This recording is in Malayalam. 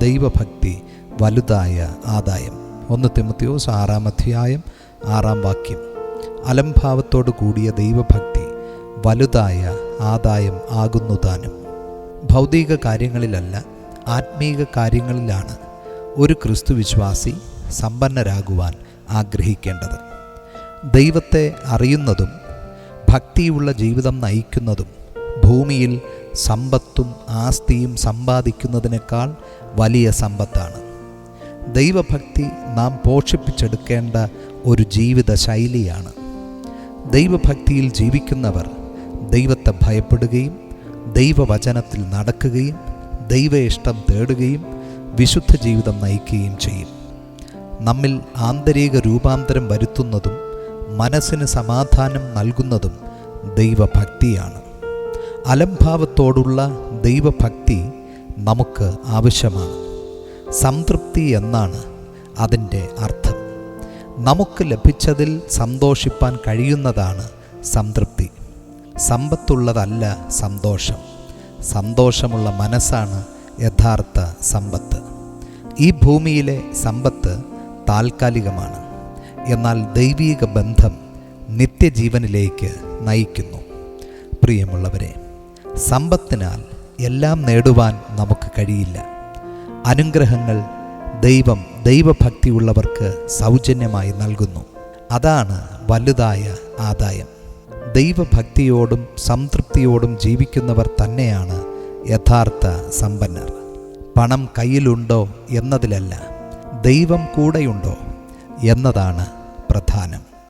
ദൈവഭക്തി വലുതായ ആദായം. ഒന്ന് തിമത്തിയോസ് ആറാം അധ്യായം ആറാം വാക്യം. അലംഭാവത്തോടു കൂടിയ ദൈവഭക്തി വലുതായ ആദായം ആകുന്നു താനും. ഭൗതിക കാര്യങ്ങളിലല്ല ആത്മീക കാര്യങ്ങളിലാണ് ഒരു ക്രിസ്തു വിശ്വാസി സമ്പന്നരാകുവാൻ ആഗ്രഹിക്കേണ്ടത്. ദൈവത്തെ അറിയുന്നതും ഭക്തിയുള്ള ജീവിതം നയിക്കുന്നതും ഭൂമിയിൽ സമ്പത്തും ആസ്തിയും സമ്പാദിക്കുന്നതിനേക്കാൾ വലിയ സമ്പത്താണ്. ദൈവഭക്തി നാം പോഷിപ്പിച്ചെടുക്കേണ്ട ഒരു ജീവിത ശൈലിയാണ്. ദൈവഭക്തിയിൽ ജീവിക്കുന്നവർ ദൈവത്തെ ഭയപ്പെടുകയും ദൈവവചനത്തിൽ നടക്കുകയും ദൈവ ഇഷ്ടം തേടുകയും വിശുദ്ധ ജീവിതം നയിക്കുകയും ചെയ്യും. നമ്മിൽ ആന്തരിക രൂപാന്തരം വരുത്തുന്നതും മനസ്സിന് സമാധാനം നൽകുന്നതും ദൈവഭക്തിയാണ്. അലംഭാവത്തോടുള്ള ദൈവഭക്തി നമുക്ക് ആവശ്യമാണ്. സംതൃപ്തി എന്നാണ് അതിന്റെ അർത്ഥം. നമുക്ക് ലഭിച്ചതിൽ സന്തോഷിപ്പാൻ കഴിയുന്നതാണ് സംതൃപ്തി. സമ്പത്തുള്ളതല്ല സന്തോഷം. സന്തോഷമുള്ള മനസ്സാണ് യഥാർത്ഥ സമ്പത്ത്. ഈ ഭൂമിയിലെ സമ്പത്ത് താൽക്കാലികമാണ്. എന്നാൽ ദൈവീക ബന്ധം നിത്യജീവനിലേക്ക് നയിക്കുന്നു. പ്രിയമുള്ളവരെ സമ്പത്തിനാൽ എല്ലാം നേടുവാൻ നമുക്ക് കഴിയില്ല. അനുഗ്രഹങ്ങൾ ദൈവം ദൈവഭക്തിയുള്ളവർക്ക് സൗജന്യമായി നൽകുന്നു. അതാണ് വലുതായ ആദായം. ദൈവഭക്തിയോടും സംതൃപ്തിയോടും ജീവിക്കുന്നവർ തന്നെയാണ് യഥാർത്ഥ സമ്പന്നർ. പണം കയ്യിലുണ്ടോ എന്നതിലല്ല ദൈവം കൂടെയുണ്ടോ എന്നതാണ്